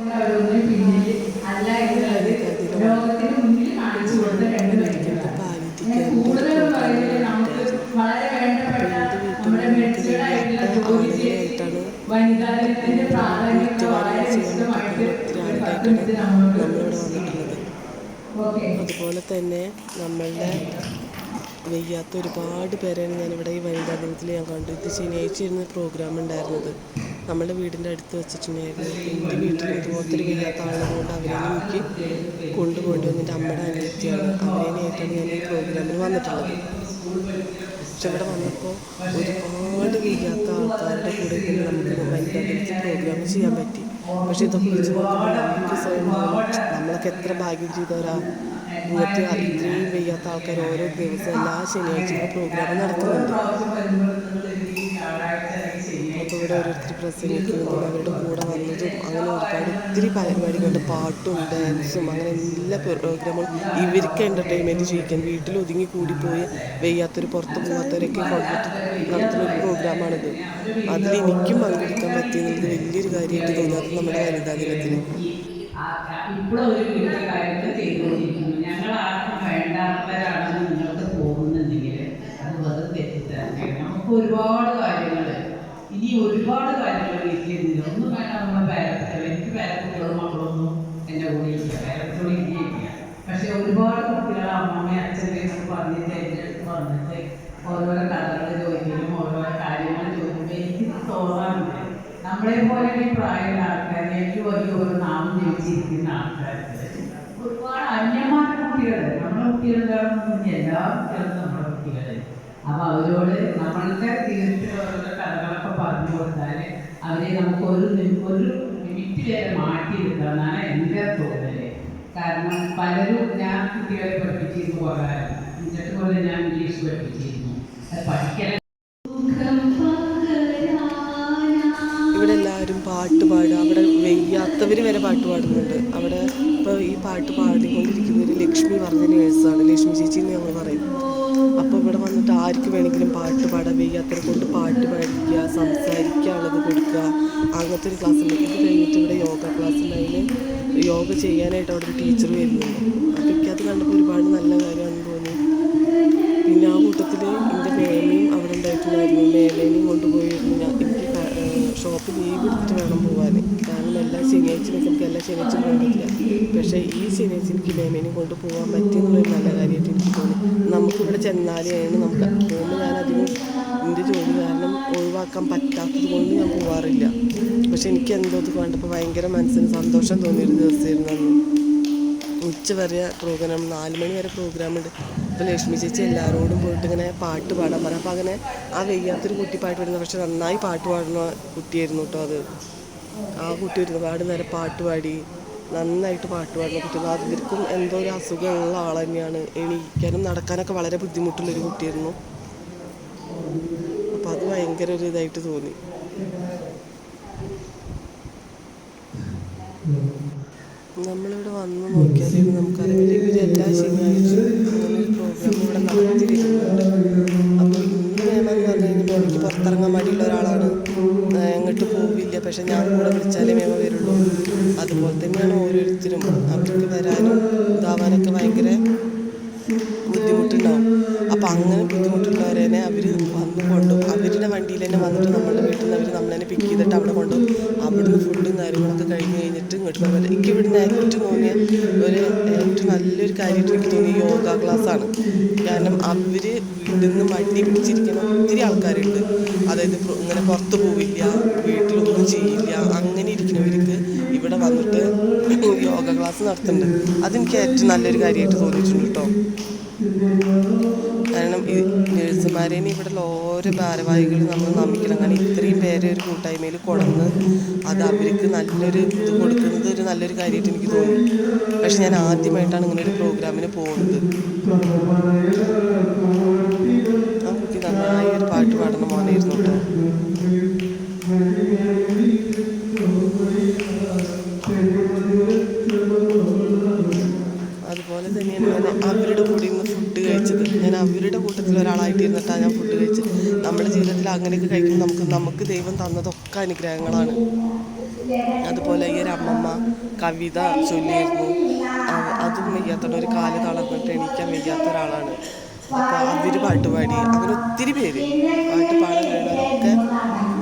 അല്ല മുന്നിൽ പറയുന്നത് വളരെ നമ്മുടെ ഓക്കെ അതുപോലെ തന്നെ നമ്മളുടെ വയ്യാത്ത ഒരുപാട് പേരാണ് ഞാനിവിടെ ഈ വനിതാ ദിനത്തിൽ ഞാൻ കണ്ടു. ഇത് ശനിയാഴ്ച ഇരുന്ന് പ്രോഗ്രാം ഉണ്ടായിരുന്നത്. നമ്മുടെ വീടിന്റെ അടുത്ത് വെച്ചിട്ടുണ്ടായിരുന്നു. എന്റെ വീട്ടിൽ ഇതുപോലത്തെ ഒരു വയ്യാത്ത ആളുകൊണ്ട് അവരെ എനിക്ക് കൊണ്ടുപോയിട്ട് വന്നിട്ട് അമ്മയുടെ അനിയത്തിയാണ്. അവരേനായിട്ടാണ് ഞാൻ ഈ പ്രോഗ്രാമിന് വന്നിട്ടുള്ളത്. പക്ഷെ ഇവിടെ വന്നപ്പോൾ ഒരുപാട് വയ്യാത്ത ആൾക്കാരുടെ കൂടെ തന്നെ നമുക്ക് വനിതാ പ്രോഗ്രാം ചെയ്യാൻ പറ്റി. പക്ഷെ ഇതൊക്കെ വെച്ച് നോക്കുമ്പോൾ നമുക്ക് നമ്മളൊക്കെ എത്ര ഭാഗ്യം ചെയ്തവരാ. ഇങ്ങനത്തെ ഇത്രയും വയ്യാത്ത ആൾക്കാർ ഓരോ ദിവസം എല്ലാ ശനിയാഴ്ചയും പ്രോഗ്രാം നടത്തുന്നുണ്ട്. ഇവിടെ ഓരോരുത്തർ പ്രസംഗിക്കുന്നതും അവരുടെ കൂടെ വന്നതും അങ്ങനെ ഒരുപാട് ഒത്തിരി പരിപാടികളുണ്ട് പാട്ടും ഡാൻസും അങ്ങനെ എല്ലാ പ്രോഗ്രാമും ഇവർക്ക് എന്റർടൈൻമെന്റ് ചെയ്യിക്കാൻ വീട്ടിൽ ഒതുങ്ങി കൂടിപ്പോയി വെയ്യാത്തവർ പുറത്ത് പോകാത്തവരൊക്കെ കൊണ്ടിട്ട് നടത്തുന്ന ഒരു പ്രോഗ്രാമാണിത്. അതിൽ എനിക്കും പങ്കെടുക്കാൻ പറ്റിയെന്നുള്ളത് വലിയൊരു കാര്യമായിട്ട് തോന്നാറ് നമ്മുടെ വനിതാ ദിനത്തിന് ഒരുപാട് ഒരുപാട് കാര്യങ്ങൾ വീട്ടിലിരുന്നില്ല. ഒന്നും വേണ്ട നമ്മളെ പേരക്കുട്ടികൾ എനിക്ക് പേരക്കുട്ടികളും മക്കളൊന്നും എന്റെ കൂടെ ഇല്ല. പേരക്കുട്ടികളും ഇല്ല. പക്ഷെ ഒരുപാട് കുട്ടികൾ അമ്മമ്മ അച്ഛന്റെ പറഞ്ഞിട്ട് എന്റെ അടുത്ത് വന്നിട്ട് ഓരോരോ കഥകൾ ചോദിക്കലും ഓരോരോ കാര്യങ്ങൾ ചോദിക്കുമ്പോൾ എനിക്ക് തോന്നാറുണ്ട്. നമ്മളെ പോലെ ഈ പ്രായമുള്ള ആൾക്കാർ എനിക്ക് വലിയ ഒരു നാമം ജയിച്ചിരിക്കുന്ന ആൾക്കാർക്ക് ഒരുപാട് അന്യമായ കുട്ടികൾ നമ്മുടെ കാണുന്നില്ല എല്ലാ കുട്ടികളും നമ്മുടെ കുട്ടികൾ അപ്പൊ അവരോട് നമ്മളുടെ ഓരോരോ കഥകളൊക്കെ പറഞ്ഞു കൊടുത്താൽ അവരെ നമുക്ക് ഒരു ഒരു മിനിറ്റ് വരെ മാറ്റിയെടുക്കാന്നാണ് എന്റെ തോന്നൽ. കാരണം പലരും ഞാൻ കുട്ടികളെ പഠിപ്പിച്ചിരുന്നു കുറേ എന്നിട്ട് പോലെ ഞാൻ ഇംഗ്ലീഷ് പഠിപ്പിച്ചിരുന്നു. അത് പഠിക്കൽ ഇവിടെ എല്ലാവരും പാട്ട് പാടുക. അവിടെ വെയ്യാത്തവർ വരെ പാട്ട് പാടുന്നുണ്ട്. അവിടെ ഇപ്പോൾ ഈ പാട്ട് പാടിക്കൊണ്ടിരിക്കുന്ന ഒരു ലക്ഷ്മി പറഞ്ഞ നേഴ്സാണ് ലക്ഷ്മി ചേച്ചി എന്ന് ഞങ്ങൾ പറയും. ആർക്ക് വേണമെങ്കിലും പാട്ട് പാടാം വയ്യാത്തവരെ കൊണ്ട് പാട്ട് പാടിക്കുക സംസാരിക്കാനുള്ളത് കൊടുക്കുക അങ്ങനത്തെ ഒരു ക്ലാസ് ഉണ്ട്. ഇത് കഴിഞ്ഞിട്ട് ഇവിടെ യോഗ ക്ലാസ് ഉണ്ടായിന് യോഗ ചെയ്യാനായിട്ട് അവിടെ ഒരു ടീച്ചർ വരുന്നുണ്ട്. അപ്പോൾ എനിക്കത് കണ്ടപ്പോൾ ഒരുപാട് നല്ല കാര്യമാണെന്ന് തോന്നി. പിന്നെ ആ കൂട്ടത്തിൽ എന്റെ മേമയും അവിടെ ഉണ്ടായിട്ടുണ്ടായിരുന്നു. മേമേനെയും കൊണ്ടുപോയിരുന്നു ഞാൻ എനിക്ക് ഷോപ്പ് ലീവ് എടുത്തിട്ട് വേണം പോകാൻ കാരണം എല്ലാ ശനിയാഴ്ച എനിക്ക് എല്ലാ ശനിയാഴ്ച പോകാൻ പക്ഷേ ഈ ശനിയാഴ്ച എനിക്ക് മേമേനെയും കൊണ്ട് പോകാൻ പറ്റിയെന്നുള്ളൊരു നല്ല കാര്യമായിട്ട് എനിക്ക് തോന്നി. നമുക്കിവിടെ ചെന്നാലെയാണ് നമുക്ക് പോകുമ്പോൾ ഞാൻ അധികം എന്റെ ജോലി കാരണം ഒഴിവാക്കാൻ പറ്റാത്തത് കൊണ്ട് ഞാൻ പോവാറില്ല. പക്ഷെ എനിക്ക് എന്തോ ഇത് കണ്ടപ്പോൾ ഭയങ്കര മനസ്സിന് സന്തോഷം തോന്നിയൊരു ദിവസമായിരുന്നു അന്ന്. ഉച്ച വരെ പ്രോഗ്രാം നാല് മണി വരെ പ്രോഗ്രാം ഉണ്ട്. അപ്പോൾ ലക്ഷ്മി ചേച്ചി എല്ലാവരോടും പോയിട്ട് ഇങ്ങനെ പാട്ട് പാടാൻ പറഞ്ഞു. അപ്പോൾ അങ്ങനെ ആ വെയ്യാത്തൊരു കുട്ടി പാട്ട് പാടുന്നത് പക്ഷെ നന്നായി പാട്ട് പാടുന്ന കുട്ടിയായിരുന്നു കേട്ടോ അത്. ആ കുട്ടി ഒരുപാട് നേരം പാട്ട് പാടി. നന്നായിട്ട് പാട്ട് പാടുന്ന കുട്ടികൾ അതിലേക്കും എന്തോ ഒരു അസുഖമുള്ള ആൾ തന്നെയാണ്. എണീക്കാനും നടക്കാനൊക്കെ വളരെ ബുദ്ധിമുട്ടുള്ളൊരു കുട്ടിയായിരുന്നു. അപ്പോൾ അത് ഭയങ്കര ഒരു ഇതായിട്ട് തോന്നി. നമ്മളിവിടെ വന്ന് നോക്കിയാലേ ഇവർ എല്ലാ ശനിയാഴ്ചയും പുറത്തിറങ്ങാൻ മടിയുള്ള ഒരാളാണ്. എങ്ങോട്ട് പോവില്ല. പക്ഷെ ഞാൻ കൂടെ വിളിച്ചാലേ മേമ അതുപോലെ തന്നെയാണ് ഓരോരുത്തരും അവർക്ക് വരാനും ഇതാവാനൊക്കെ ഭയങ്കര ബുദ്ധിമുട്ടുണ്ടാവും. അപ്പോൾ അങ്ങനെ ബുദ്ധിമുട്ടുള്ളവരെ തന്നെ അവർ വന്ന് കൊണ്ടും അവരുടെ വണ്ടിയിൽ തന്നെ വന്നിട്ട് നമ്മളുടെ വീട്ടിൽ നിന്ന് അവർ നമ്മളെ പിക്ക് ചെയ്തിട്ട് അവിടെ കൊണ്ടും അവിടുന്ന് ഫുഡും കാര്യങ്ങളൊക്കെ കഴിഞ്ഞ് കഴിഞ്ഞിട്ട് ഇങ്ങോട്ട് പറ്റും എനിക്ക് ഇവിടുന്ന് ഏറ്റവും തോന്നിയ ഒരു ഏറ്റവും നല്ലൊരു കാര്യമായിട്ട് എനിക്ക് തോന്നിയ യോഗ ക്ലാസ്സാണ്. കാരണം അവർ വീട്ടിൽ നിന്ന് വണ്ടി പിടിച്ചിരിക്കുന്ന ഒത്തിരി ആൾക്കാരുണ്ട്. അതായത് ഇങ്ങനെ പുറത്ത് പോവില്ല വീട്ടിലൊന്നും ചെയ്യില്ല അങ്ങനെ ഇരിക്കുന്നവർക്ക് ഇവിടെ വന്നിട്ട് യോഗ ക്ലാസ് നടത്തുന്നുണ്ട്. അതെനിക്ക് ഏറ്റവും നല്ലൊരു കാര്യമായിട്ട് തോന്നിയിട്ടുണ്ട് കേട്ടോ. കാരണം ഈ നേഴ്സുമാരെയും ഇവിടെ ഓരോ ഭാരവാഹികൾ നമ്മൾ നമിക്കണം. അങ്ങനെ ഇത്രയും പേരെ ഒരു കൂട്ടായ്മയിൽ കൊടന്ന് അത് അവർക്ക് നല്ലൊരു ഇത് കൊടുക്കുന്നത് ഒരു നല്ലൊരു കാര്യമായിട്ട് എനിക്ക് തോന്നി. പക്ഷെ ഞാൻ ആദ്യമായിട്ടാണ് ഇങ്ങനെ ഒരു പ്രോഗ്രാമിന് പോകുന്നത്. ആ കുട്ടി നന്നായി ഒരു പാട്ട് പാടുന്ന മോനായിരുന്നു കേട്ടോ ജീവിതത്തിൽ അങ്ങനെയൊക്കെ കഴിക്കുമ്പോൾ നമുക്ക് നമുക്ക് ദൈവം തന്നതൊക്കെ അനുഗ്രഹങ്ങളാണ്. അതുപോലെ ഈ ഒരു അമ്മമ്മ കവിത ചൊല്ലിയിരുന്നു. അതും വയ്യാത്തോണ്ട് ഒരു കാൽ തളർന്നിട്ട് എണീക്കാൻ വയ്യാത്ത ഒരാളാണ്. അപ്പോൾ അവർ പാട്ടുപാടി അങ്ങനെ ഒത്തിരി പേര് പാട്ട് പാടാൻ കഴിയുന്നവരൊക്കെ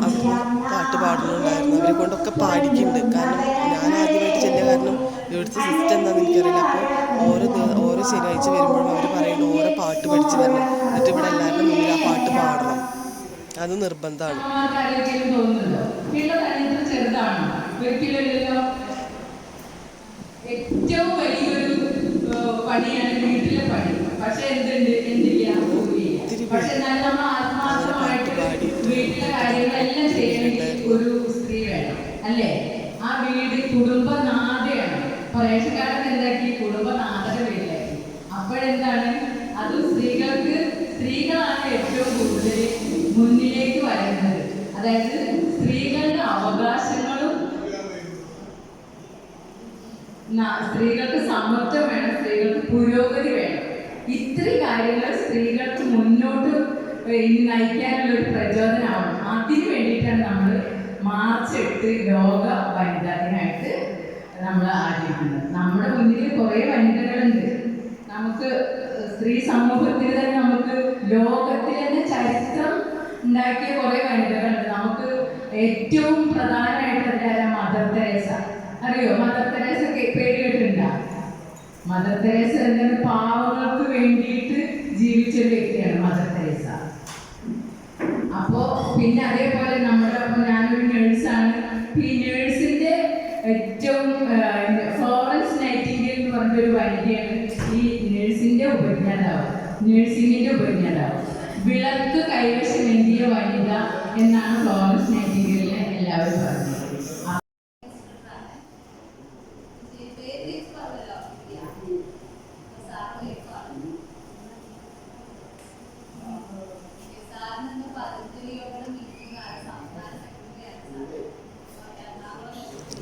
അവർ പാട്ട് പാടുന്നുണ്ടായിരുന്നു. അവരെ കൊണ്ടൊക്കെ പാടിക്കുന്നുണ്ട് കാരണം ഞാൻ ആദ്യമായിട്ട് ചെല്ലിയ കാരണം ഇവിടുത്തെ സിസ്റ്റം എന്താണെന്ന് എനിക്കറിയില്ല. അപ്പോൾ ഓരോ ഓരോ ശനിയാഴ്ച വരുമ്പോഴും അവർ പറയുന്നുണ്ട് ഓരോ പാട്ട് പഠിച്ച് തന്നെ എന്നിട്ട് ഇവിടെ എല്ലാവരുടെ മുന്നിൽ ആ പാട്ട് പാടണം. അത് നിർബന്ധമാണ്. ഏറ്റവും വലിയൊരു പണിയാണ് വീട്ടിലെ പണി. പക്ഷെ എന്തുണ്ട്? എന്തില്ല? പക്ഷെ എന്നാലും നമ്മൾ ആത്മാർത്ഥമായിട്ട് വീട്ടിലെ കാര്യങ്ങളെല്ലാം ചെയ്യണമെങ്കിൽ ഒരു സ്ത്രീ വേണം. അല്ലേ? ആ വീട് കുടുംബനാഥയാണ്. പ്രേക്ഷകാലത്ത് എന്താക്കി? കുടുംബനാഥയുടെ വീട്ടിലാക്കി. അപ്പോഴെന്താണ്? അത് സ്ത്രീകൾക്ക് സ്ത്രീകളാണ് ഏറ്റവും കൂടുതൽ അതായത് സ്ത്രീകളുടെ അവകാശങ്ങളും സ്ത്രീകൾക്ക് സമത്വം വേണം സ്ത്രീകൾക്ക് പുരോഗതി വേണം. ഇത്രയും കാര്യങ്ങൾ സ്ത്രീകൾക്ക് മുന്നോട്ട് നയിക്കാനുള്ള ഒരു പ്രചോദനമാണ് അതിന് വേണ്ടിയിട്ടാണ് നമ്മൾ മാർച്ച് എട്ട് ലോക വനിതാ ദിനമായിട്ട് നമ്മൾ ആചരിക്കുന്നത്. നമ്മുടെ മുന്നിൽ കുറേ വനിതകളുണ്ട്. നമുക്ക് സ്ത്രീ സമൂഹത്തിൽ തന്നെ നമുക്ക് ലോകത്തിൽ തന്നെ ചരിത്രം ഉണ്ടാക്കിയ കുറേ വനിതകളുണ്ട്. നമുക്ക് ഏറ്റവും പ്രധാനമായിട്ട് എന്തായാലും മദർ തെരേസ അറിയോ? മദർ തെരേസ പേര് മദർ തെരേസ എന്താണ്? പാവങ്ങൾക്ക് വേണ്ടിയിട്ട് ജീവിച്ച വ്യക്തിയാണ് മദർ തെരേസ അപ്പോ പിന്നെ അതേപോലെ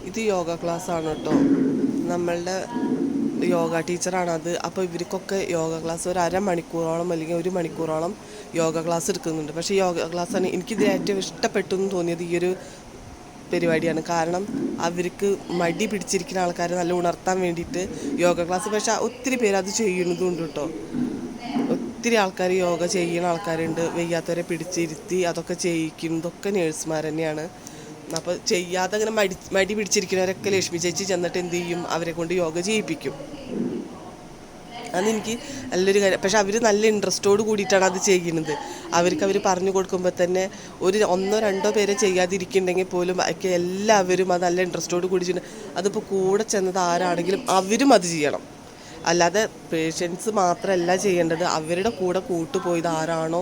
ഇത് യോഗ ക്ലാസ് ആണ് കേട്ടോ. നമ്മളുടെ യോഗ ടീച്ചറാണ് അത്. അപ്പോൾ ഇവർക്കൊക്കെ യോഗ ക്ലാസ് ഒരു അരമണിക്കൂറോളം അല്ലെങ്കിൽ ഒരു മണിക്കൂറോളം യോഗ ക്ലാസ് എടുക്കുന്നുണ്ട്. പക്ഷേ യോഗ ക്ലാസ്സാണ് എനിക്കിത് ഏറ്റവും ഇഷ്ടപ്പെട്ടു എന്ന് തോന്നിയത് ഈ ഒരു പരിപാടിയാണ്. കാരണം അവർക്ക് മടി പിടിച്ചിരിക്കുന്ന ആൾക്കാരെ നല്ല ഉണർത്താൻ വേണ്ടിയിട്ട് യോഗ ക്ലാസ്. പക്ഷേ ഒത്തിരി പേര് അത് ചെയ്യുന്നതുണ്ട് കേട്ടോ. ഒത്തിരി ആൾക്കാർ യോഗ ചെയ്യുന്ന ആൾക്കാരുണ്ട്. വയ്യാത്തവരെ പിടിച്ചിരുത്തി അതൊക്കെ ചെയ്യിക്കുന്നതൊക്കെ നേഴ്സുമാർ തന്നെയാണ്. അപ്പോൾ ചെയ്യാതെ അങ്ങനെ മടി മടി പിടിച്ചിരിക്കുന്നവരൊക്കെ ലക്ഷ്മി ചേച്ചി ചെന്നിട്ട് എന്ത് ചെയ്യും? അവരെ കൊണ്ട് യോഗ ചെയ്യിപ്പിക്കും. അന്ന് എനിക്ക് നല്ലൊരു കാര്യം പക്ഷെ അവർ നല്ല ഇൻട്രസ്റ്റോട് കൂടിയിട്ടാണ് അത് ചെയ്യുന്നത്. അവർക്ക് അവർ പറഞ്ഞു കൊടുക്കുമ്പോൾ തന്നെ ഒരു ഒന്നോ രണ്ടോ പേരെ ചെയ്യാതിരിക്കുന്നുണ്ടെങ്കിൽ പോലും ഒക്കെ എല്ലാവരും അത് നല്ല ഇൻട്രസ്റ്റോട് കൂടി ചെയ്യുന്നത് അതിപ്പോൾ കൂടെ ചെന്നത് ആരാണെങ്കിലും അവരും അത് ചെയ്യണം. അല്ലാതെ പേഷ്യൻസ് മാത്രമല്ല ചെയ്യേണ്ടത്. അവരുടെ കൂടെ കൂട്ടുപോയത് ആരാണോ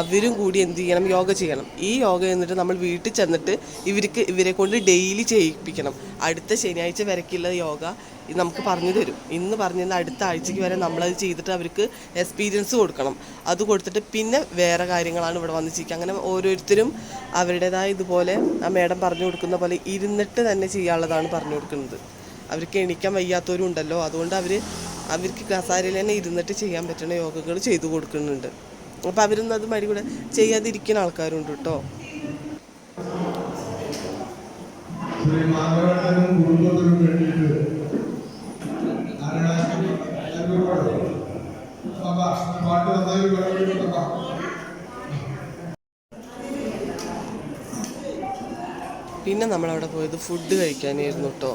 അവരും കൂടി എന്ത് ചെയ്യണം? യോഗ ചെയ്യണം. ഈ യോഗ എന്നിട്ട് നമ്മൾ വീട്ടിൽ ചെന്നിട്ട് ഇവർക്ക് ഇവരെ കൊണ്ട് ഡെയിലി ചെയ്യിപ്പിക്കണം. അടുത്ത ശനിയാഴ്ച വരയ്ക്കുള്ള യോഗ നമുക്ക് പറഞ്ഞു തരും. ഇന്ന് പറഞ്ഞു പറഞ്ഞിരുന്ന അടുത്ത ആഴ്ചയ്ക്ക് വരെ നമ്മളത് ചെയ്തിട്ട് അവർക്ക് എക്സ്പീരിയൻസ് കൊടുക്കണം. അത് കൊടുത്തിട്ട് പിന്നെ വേറെ കാര്യങ്ങളാണ് ഇവിടെ വന്ന് അങ്ങനെ ഓരോരുത്തരും അവരുടേതായ ഇതുപോലെ ആ മേഡം പറഞ്ഞു കൊടുക്കുന്ന പോലെ ഇരുന്നിട്ട് തന്നെ ചെയ്യാനുള്ളതാണ് പറഞ്ഞു കൊടുക്കുന്നത്. അവർക്ക് എണീക്കാൻ വയ്യാത്തവരും ഉണ്ടല്ലോ. അതുകൊണ്ട് അവർ അവർക്ക് കസാരയിൽ തന്നെ ഇരുന്നിട്ട് ചെയ്യാൻ പറ്റുന്ന യോഗകൾ ചെയ്തു കൊടുക്കുന്നുണ്ട്. അപ്പോൾ അവരൊന്നും അത് മടി കൂടെ ചെയ്യാതിരിക്കുന്ന ആൾക്കാരുണ്ട് കേട്ടോ. പിന്നെ നമ്മളവിടെ പോയത് ഫുഡ് കഴിക്കാനായിരുന്നു കേട്ടോ.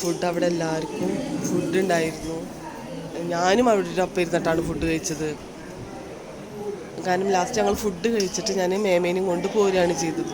ഫുഡ് അവിടെ എല്ലാവർക്കും ഫുഡ് ഉണ്ടായിരുന്നു. ഞാനും അവിടെ ഒപ്പം ഇരുന്നിട്ടാണ് ഫുഡ് കഴിച്ചത്. കാരണം ലാസ്റ്റ് ഞങ്ങൾ ഫുഡ് കഴിച്ചിട്ട് ഞാൻ മേമേനും കൊണ്ട് പോരുകയാണ് ചെയ്തത്.